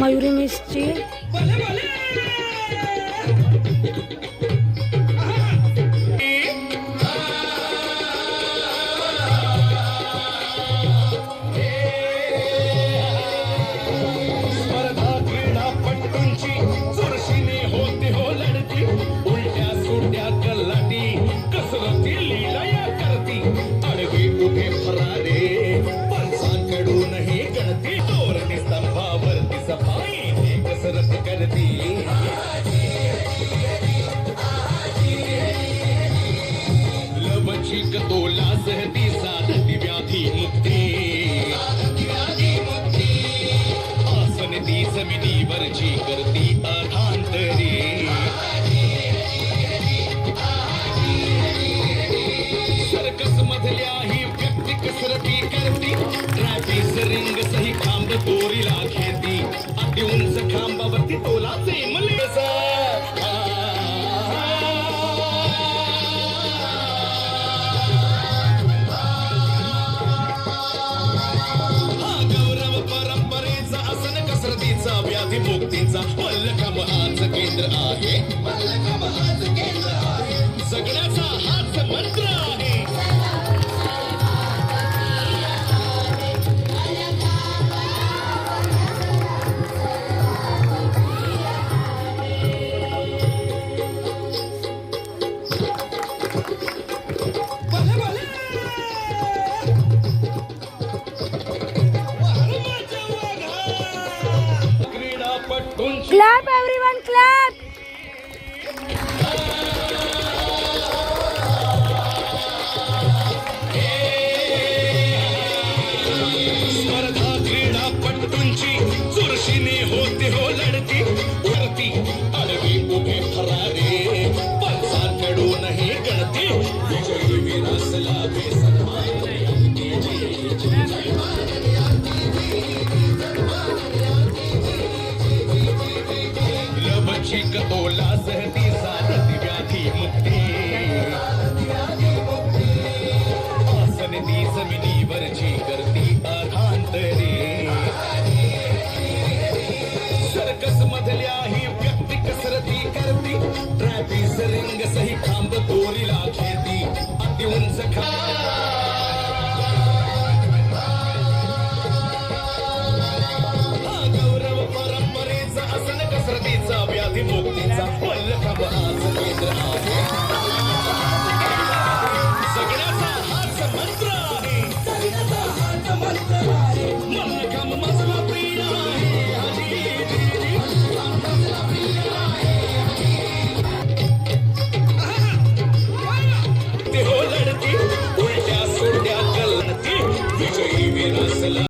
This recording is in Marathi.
ময়ূরী মিস্ত্রি प्रतीचा व्याधी मुक्तीचा मल्लखांब हाच केंद्र आहे. मल्लखांब हाच केंद्र आहे. जगण्याचा हाच मंत्र आहे. Clap everyone, clap! स्पर्धा क्रीडा पटूंची चुरशीने होते हो लढती गौरव परंपरेचा आसन कसरतीचा व्याधी मुक्त